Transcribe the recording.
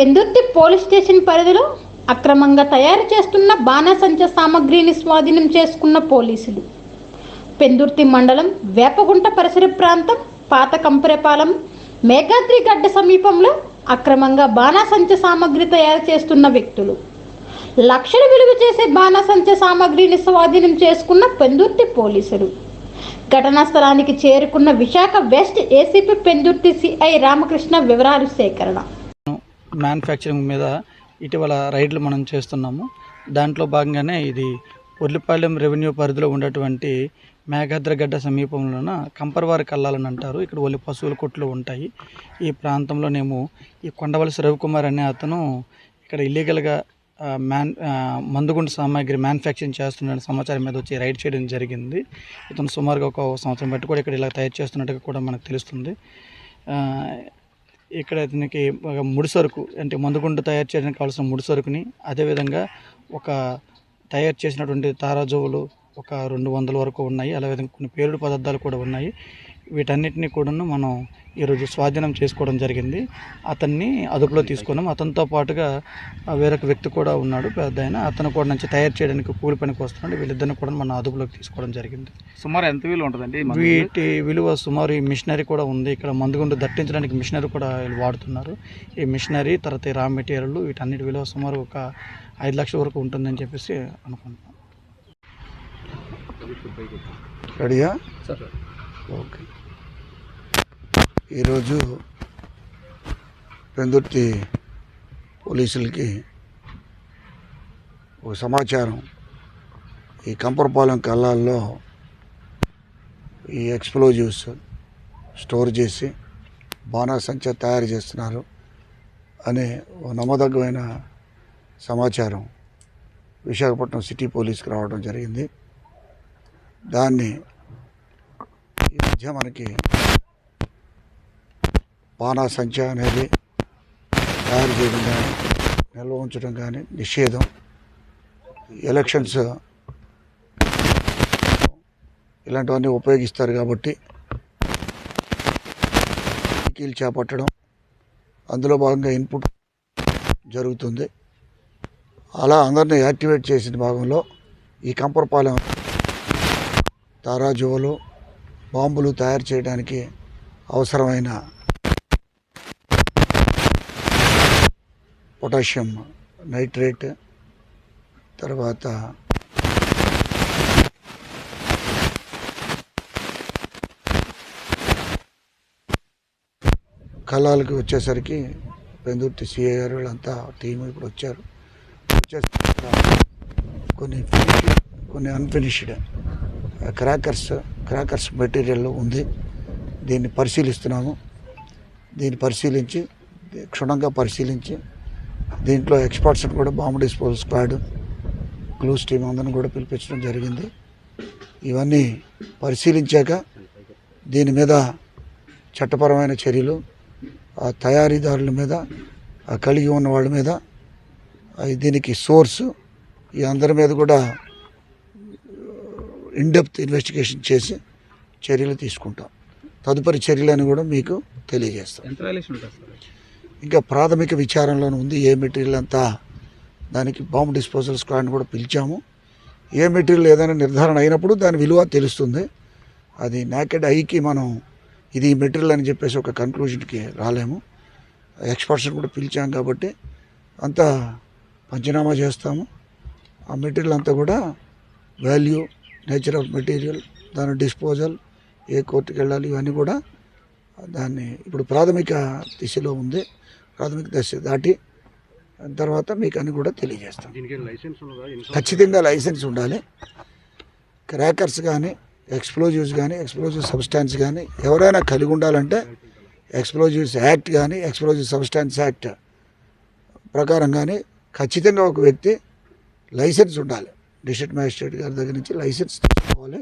Pendurthi police station పరిధిలో అక్రమంగా తయారు చేస్తున్న బాణసంచ సామగ్రిని స్వాధీనం చేసుకున్న పోలీసులు. పెందుర్తి మండలం వేపగుంట పరిసర ప్రాంతం పాత కంపరెపాలెం మేఘాద్రి గడ్డ సమీపంలో అక్రమంగా బాణాసంచ సామగ్రి తయారు చేస్తున్న వ్యక్తులు. లక్షల విలువ చేసే బాణాసంచ సామగ్రిని స్వాధీనం చేసుకున్న పెందుర్తి పోలీసులు. ఘటనా స్థలానికి చేరుకున్న Visakha west ACP Pendurthi CI Ramakrishna వివరాలు సేకరణ. మ్యానుఫ్యాక్చరింగ్ మీద ఇటీవల రైడ్లు మనం చేస్తున్నాము. దాంట్లో భాగంగానే ఇది ఉర్లిపాలెం రెవెన్యూ పరిధిలో ఉన్నటువంటి మేఘాద్రగడ్డ సమీపంలోన కంపర్వారి కల్లాలని అంటారు. ఇక్కడ ఒలి పశువుల కొట్లు ఉంటాయి. ఈ ప్రాంతంలోనేమో ఈ కొండవలసి రవికుమార్ అనే అతను ఇక్కడ ఇల్లీగల్గా మ్యాన్ మందుగుండు సామాగ్రి మ్యానుఫ్యాక్చరింగ్ చేస్తున్న సమాచారం మీద వచ్చి రైడ్ చేయడం జరిగింది. ఇతను సుమారుగా ఒక సంవత్సరం బట్టి కూడా ఇక్కడ ఇలా తయారు చేస్తున్నట్టుగా కూడా మనకు తెలుస్తుంది. ఇక్కడ దీనికి ఒక ముడి సరుకు అంటే మందుగుండు తయారు చేయడానికి కావాల్సిన ముడి సరుకుని అదేవిధంగా ఒక తయారు చేసినటువంటి తారాజువులు ఒక రెండు వందల వరకు ఉన్నాయి. అలాగే కొన్ని పేరుడు పదార్థాలు కూడా ఉన్నాయి. వీటన్నిటిని కూడాను మనం ఈరోజు స్వాధీనం చేసుకోవడం జరిగింది. అతన్ని అదుపులో తీసుకున్నాం. అతనితో పాటుగా వేరొక వ్యక్తి కూడా ఉన్నాడు పెద్ద ఆయన. అతను కూడా నుంచి తయారు చేయడానికి కూలి పనికి వస్తున్నాడు. వీళ్ళిద్దరిని కూడా మన అదుపులోకి తీసుకోవడం జరిగింది. సుమారు ఎంత విలువ ఉంటుందండి? వీటి విలువ సుమారు ఈ మిషనరీ కూడా ఉంది. ఇక్కడ మందుగుండు దట్టించడానికి మిషనరీ కూడా వీళ్ళు వాడుతున్నారు. ఈ మిషనరీ తర్వాత రా మెటీరియల్ వీటన్నిటి విలువ సుమారు ఒక ఐదు లక్షల వరకు ఉంటుందని చెప్పేసి అనుకుంటున్నాం. రెడీయా సార్ ఓకే ఈరోజు పెందుర్తి పోలీసులకి ఒక సమాచారం. ఈ కంపరపాలెం కళ్ళాల్లో ఈ ఎక్స్ప్లోజివ్స్ స్టోర్ చేసి బాణాసంచ తయారు చేస్తున్నారు అనే ఓ నమ్మదగ్గమైన సమాచారం విశాఖపట్నం సిటీ పోలీస్కి రావడం జరిగింది. దాన్ని ఈ మధ్య మనకి బాణా సంచా అనేది తయారు చేయడం కానీ నిల్వ ఉంచడం కానీ నిషేధం. ఎలక్షన్స్ ఇలాంటివన్నీ ఉపయోగిస్తారు కాబట్టి తనిఖీలు చేపట్టడం అందులో భాగంగా ఇన్పుట్ జరుగుతుంది. అలా అందరినీ యాక్టివేట్ చేసిన భాగంలో ఈ కంపరపాలెం తారాజువలు బాంబులు తయారు చేయడానికి అవసరమైన పొటాషియం నైట్రేట్ తర్వాత కళాలకి వచ్చేసరికి పెందుర్తి సిఐ గారు వీళ్ళంతా టీం ఇప్పుడు వచ్చారు. వచ్చేసరికి కొన్ని కొన్ని అన్ఫినిష్డ్ క్రాకర్స్ క్రాకర్స్ మెటీరియల్ ఉంది. దీన్ని పరిశీలిస్తున్నాము. దీన్ని పరిశీలించి క్షుణ్ణంగా పరిశీలించి దీంట్లో ఎక్స్పర్ట్స్ కూడా bomb disposal squad clues team అందరిని కూడా పిలిపించడం జరిగింది. ఇవన్నీ పరిశీలించాక దీని మీద చట్టపరమైన చర్యలు ఆ తయారీదారుల మీద ఆ కలిగి ఉన్న వాళ్ళ మీద దీనికి సోర్సు ఈ అందరి మీద కూడా uh, ఇన్డెప్త్ ఇన్వెస్టిగేషన్ చేసి చర్యలు తీసుకుంటాం. తదుపరి చర్యలను కూడా మీకు తెలియజేస్తాం. ఇంకా ప్రాథమిక విచారంలోనే ఉంది. ఏ మెటీరియల్ అంతా దానికి బాంబు డిస్పోజల్ స్క్వాడ్ని కూడా పిలిచాము. ఏ మెటీరియల్ ఏదైనా నిర్ధారణ అయినప్పుడు దాని విలువ తెలుస్తుంది. అది నాకెడ్ ఐకి మనం ఇది మెటీరియల్ అని చెప్పేసి ఒక కన్క్లూజన్కి రాలేము. ఎక్స్పర్ట్స్ని కూడా పిలిచాం కాబట్టి అంతా పంచనామా చేస్తాము. ఆ మెటీరియల్ అంతా కూడా వాల్యూ నేచర్ ఆఫ్ మెటీరియల్ దాని డిస్పోజల్ ఏ కోర్టుకి వెళ్ళాలి ఇవన్నీ కూడా దాన్ని ఇప్పుడు ప్రాథమిక దిశలో ఉంది. ప్రాథమిక దశ దాటి తర్వాత మీకు అన్ని కూడా తెలియజేస్తాం. ఖచ్చితంగా లైసెన్స్ ఉండాలి. క్రాకర్స్ కానీ ఎక్స్ప్లోజివ్స్ కానీ ఎక్స్ప్లోజివ్ సబ్స్టాన్స్ కానీ ఎవరైనా కలిగి ఉండాలంటే ఎక్స్ప్లోజివ్స్ యాక్ట్ కానీ ఎక్స్ప్లోజివ్ సబ్స్టాన్స్ యాక్ట్ ప్రకారం కానీ ఖచ్చితంగా ఒక వ్యక్తి లైసెన్స్ ఉండాలి. డిస్ట్రిక్ట్ మ్యాజిస్ట్రేట్ గారి దగ్గర నుంచి లైసెన్స్ తీసుకోవాలి.